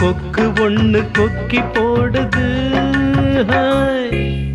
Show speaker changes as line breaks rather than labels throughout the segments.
கொக்கு ஒன்று கொக்கி போடுது. ஹாய்.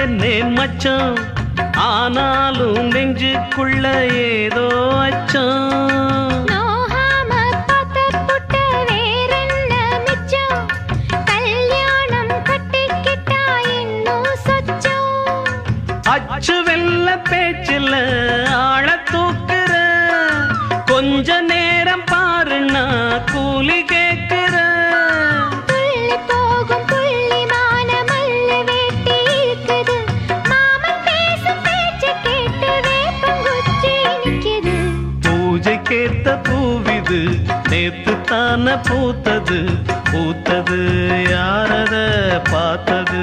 பார்த்தேனே மச்சான் ஆனாலும் நெஞ்சுக்குள்ள பூஜைக்கேத்த பூவிது நேத்து தான பூத்தது. பூத்தது யாரத பார்த்தது?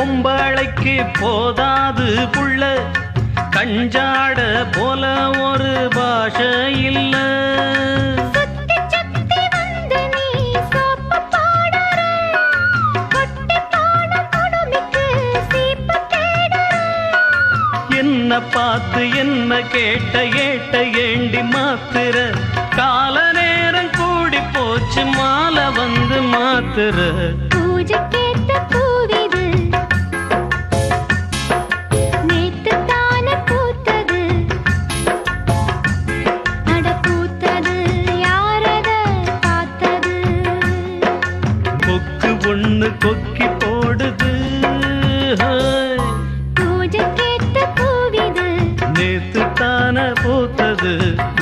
பொம்பளைக்கு போதாது புள்ள. கஞ்சாட போல ஒரு பாஷை இல்ல. என்ன பார்த்து என்ன கேட்ட ஏட்ட ஏண்டி மாத்துற. கால நேரம் கூடி போச்சு மாலை வந்து
பூ மனது